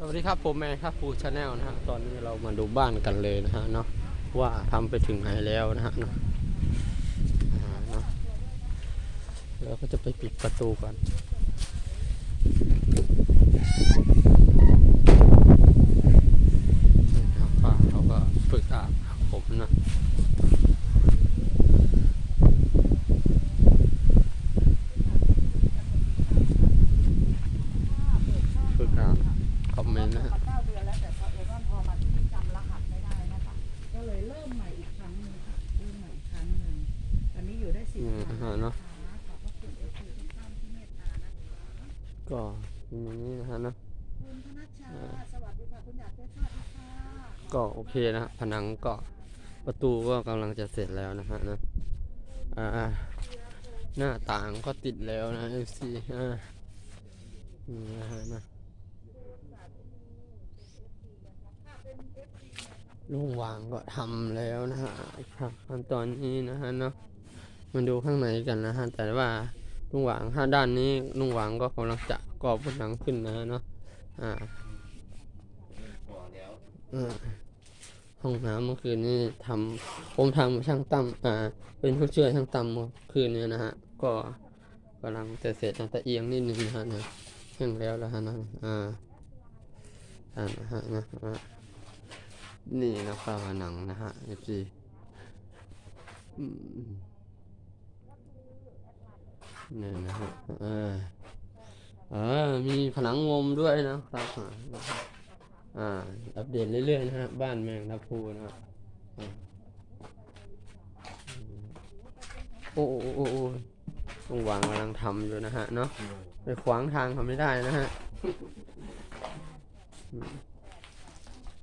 สวัสดีครับผมแมนครับฟูชาแนลนะฮะตอนนี้เรามาดูบ้านกันเลยนะฮะเนาะว่าทำไปถึงไหนแล้วนะฮะเนาะเราก็จะไปปิดประตูก่อนครับป้าเขาก็ฝึกอาบผมนะฝึกอาบคอ มเมนต์นะฮะเก้าเดือนแล้วแต่พอเอว่าพอมาที่นี่จำรหัสไม่ได้นะคะก็เลยเริ่มใหม่อีกครั้งหนึ่งค่ะเริ่มใหม่อีกครั้งหนึ่งตอนนี้อยู่ได้สิบอืมวันอ่าเนอะขอบพระคุณเอฟซีทุกท่านที่เมตตานะคะก็อย่างนี้นะฮะเนาะ คุณธนัชชาสวัสดีค่ะคุณหยาดเพชรสวัสดีค่ะก็โอเคนะฮะผนังก็ประตูก็กำลังจะเสร็จแล้วนะฮะนะอ่าหน้าต่างก็ติดแล้วนะ FC อ่านี่นะฮะนะ ลุงวางก็ทำแล้วนะฮะครับขั้นตอนนี้นะฮะเนาะมาดูข้างในกันนะฮะแต่ว่าลุงหวางถ้าด้านนี้ลุงหวางก็กำลังจะก่อผนังขึ้นนะฮะเนาะอ่าห้องน้ำเมื่อคืนนี้ทำผมทำช่างตั้มอ่า เป็นผู้ช่วยช่างตั้มเมื่อคืนนี้นะฮะ ก็กำลังจะเสร็จนะแต่เอียงนิดนึงนะฮะเนี่ยแห้งแล้วแล้วฮะนะอ่าอ่านะฮะนะ นี่นะครับผนังนะฮะเอฟซีนี่นะฮะอ่าอ่ามีผนังงมด้วยนะครับอ่าอ่าอัปเดตเรื่อยๆนะฮะ บ้านแมงทับพูนะฮะโอ้โอ้โอ้โอ้ต้องวางกำลังทำอยู่นะฮะเนาะไปขวางทางเขาไม่ได้นะฮะ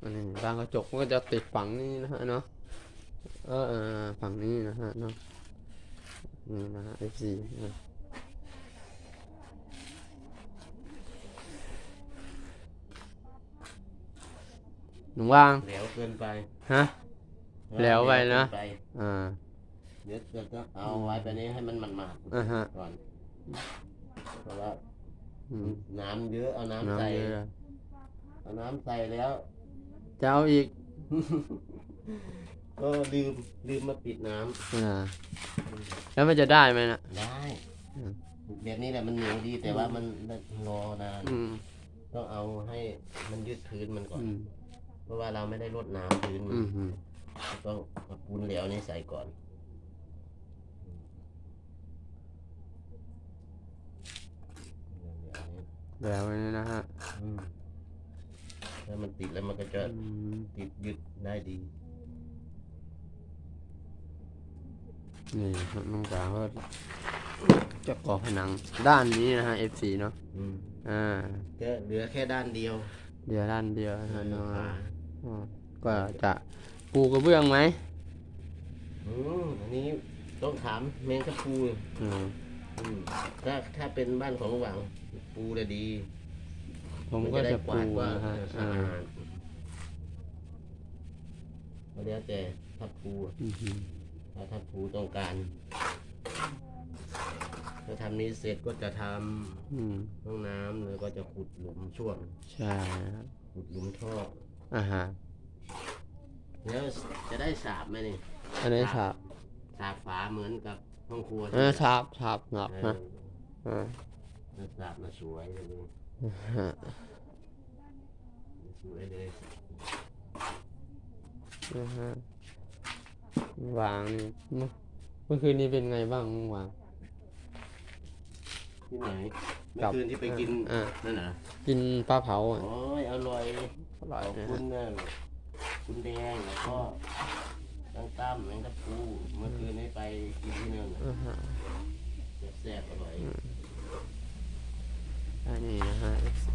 นนี้บางกระจกมันก็จะติดฝั่งนี้นะฮะเนาะเออฝั่งนี้นะฮะเนาะนี่นะฮะ F4 นะหนูวางแหลวเกินไปฮะแหลวไปนะอ่าเดี๋ยวจะเอาไว้ไปนี้ให้มันมันมาอ่าฮะก่อนเพราะว่าน้ำเยอะเอาน้ำใส่น้ำเอะเอาน้ำใส่แล้ว จะเอาอีกก็ลืมลืมมาปิดน้อ่าแล้วมันจะได้ไหมนะำได้อืมแบบนี้แหละมันเหนียวดีแต่ว่ามันรอนานอืมต้องเอาให้มันยืดพื้นมันก่อน อืมเพราะว่าเราไม่ได้รดน้ำพื้นมันอืมอืมต้องเอาปูนเหลวนี่ใส่ก่อนเหลวๆนี่แล้วนี่นะฮะ อืม ถ้ามันติดแล้วมันก็จะอืมติดยึดได้ดีนี่ครับน้องสาวก็จะก่อผนังด้านนี้นะฮะ F4 เนาะอืมอ่าก็เหลือแค่ด้านเดียว เดียวด้านเดียวนะฮะเนาะขาอ่าก็จะปูกระเบื้องไหมอืมอันนี้ต้องถามเมงกะปูอืม อืมถ้าถ้าเป็นบ้านของลุงหวังปูเลยดี ผมก็นได้จะกปูวาดว่านะฮะสะอ่าอาดก็แล้วแต่ถ้าปูอืมอืมถ้าถ้าปูต้องการถ้าทำนี้เสร็จก็จะทอืมำห้องน้ำแล้วก็จะขุดหลุมช่วงใช่ครับขุดหลุมท่ออ่าฮะแล้วจะได้สาบไหมนี่อันนี้ฉาบสาบฝาเหมือนกับห้องครัวเออฉาบฉาบหนับเอนะออ่าแล้วสาบมาสวยเลย ฮะสวยเลยนะฮะวางนี่เมื่อเมื่อคืนนี้เป็นไงบ้างวางที่ไหนเมื่กลัอบคืนที่ไปกินอ่านั่นน่ะกินปลาเผาอะโอ้ยอร่อยอร่อยขอบนะคุฮะณนะคุณแดงแล้วก็ตั้งตั้มแมงกะพรูเมื่อคืนนี้ไปกินที่นั่นน่ะอ่าฮะแซ่บๆอร่อย อันนี้นะฮะ FC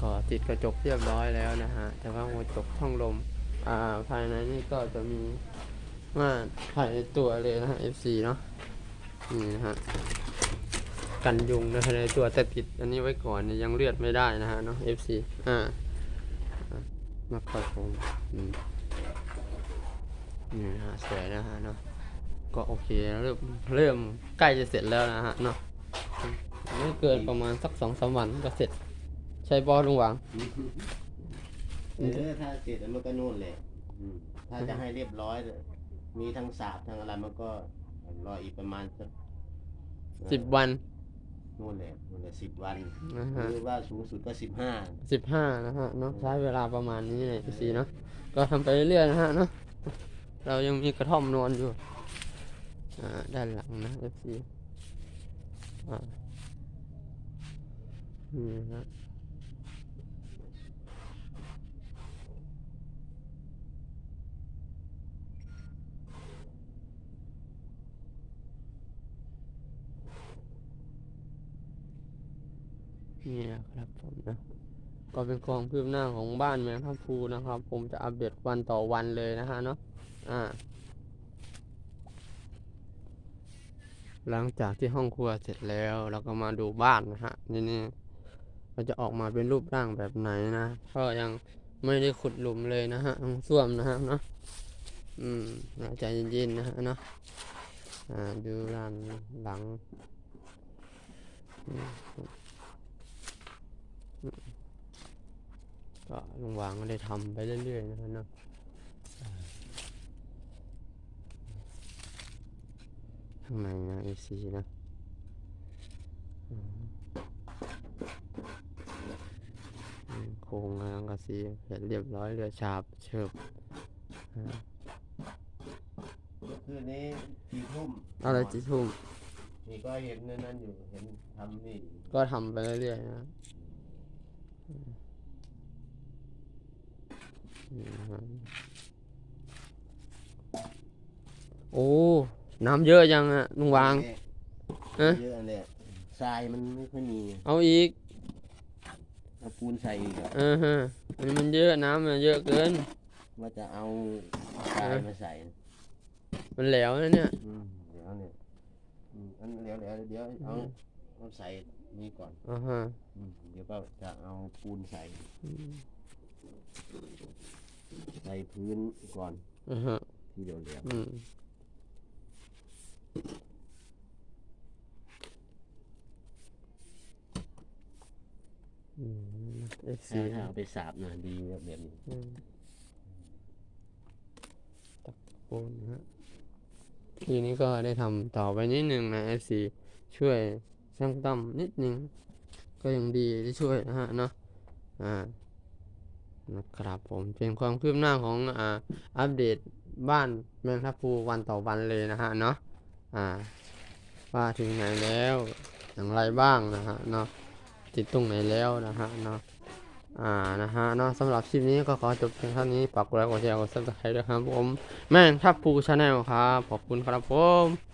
ก็ติดกระจกเรียบร้อยแล้วนะฮะ แต่ว่ากระจกช่องลม อ่า ภายในนี่ก็จะมีม่านภายในตัวเลยนะฮะ FC เนาะ นี่นะฮะ กันยุงนะภายในตัวแต่ติดอันนี้ไว้ก่อนเนี่ยยังเลือดไม่ได้นะฮะเนาะ FC อ่าอะมาคอยผมอืมนี่นะฮะสวยนะฮะเนาะ ก็โอเคเริ่มเริ่มใกล้จะเสร็จแล้วนะฮะเนาะ ไม่เกินประมาณสักสองสามวันก็เสร็จ ใช่ช่บอลุงหวังเออถ้าเสร็จแล้วมันก็นู่นแหละอืมถ้าจะให้เรียบร้อยเลยมีทั้งสาบทั้งอะไรมันก็รออีกประมาณสักสิบวันนู่นแหละนู่นแหละสิบวันนะฮะหรือว่าสูงสุดก็สิบห้าสิบห้านะฮะเนาะใช้เวลาประมาณนี้เลยสีเนาะก็ทำไปเรื่อยๆนะฮะเนาะเรายังมีกระท่อมนอนอยู่อ่าด้านหลังนะ FC อ่า นี่นะฮะนี่นะครับผมนะก็เป็นความคืบหน้าของบ้านแมงทับพลูนะครับ ผมจะอัปเดตวันต่อวันเลยนะฮะเนาะอ่า หลังจากที่ห้องครัวเสร็จแล้วเราก็มาดูบ้านนะฮะนี่นี่ มันจะออกมาเป็นรูปร่างแบบไหนนะก็ยังไม่ได้ขุดหลุมเลยนะฮะตรงส้วมนะฮะเนาะอืมใจเย็นๆนะฮะเนาะอ่าดูด้านหลังก็ลุงวางก็ได้ทำไปเรื่อยๆนะครับเนาะข้างในนะเอซีนะอืมอืมโครงงานกระ สีเสร็จเรียบร้อยเรือฉาบเชิบอ่าคืนนี้กี่ทุ่มอะไรจิทุ่มนี่ก็เห็นนั่นนั่นอยู่เห็นทำนี่ก็ทำไปเรื่อยๆนะอืมนี่นะครับโอ้ น้ำเยอะยังอะลุงวางฮะเยอะเลยทรายมันไม่ค่อยมี เอาอีก เอาปูนใส่อีกอะเออฮะอันนี้มันเยอะน้ำมันเยอะเกิน ว่าจะเอาทรายมาใส่มันแหลวนะเนี่ย อืมเดี๋ยวเนี่ยอืมอันเดี๋ยวเดี๋ยวเดี๋ยวเอาเอาใส่นี่ก่อนอ่าฮะอืมเดี๋ยวก็จะเอาปูนใส่อืมใส่พื้นก่อนอ่าฮะทีเดียวเดียวอืมอืม เอฟถ้าซีถ้าเอาไปสาบนะดีแบบแบบนี้อืมตะโกนนะฮะทีนี้ก็ได้ทำต่อไปนิดนึงนะเอฟซีช่วยช่างตั้มนิดนึง ก็ยังดีที่ช่วยนะฮะเนาะอ่านะครับผมเป็นความคืบหน้าของอ่าอัปเดตบ้านแมงทับพลูวันต่อวันเลยนะฮะเนาะอ่าว่าถึงไหนแล้วอย่างไรบ้างนะฮะเนาะติดตรงไหนแล้วนะฮะเนาะ อ่านะฮะเนาะสำหรับคลิปนี้ก็ขอจบเพียงเท่านี้ฝากกดไลค์กดแชร์กดซับสไครต์ด้วยครับผม แม่งทับพูชาแนลครับ ขอบคุณครับผม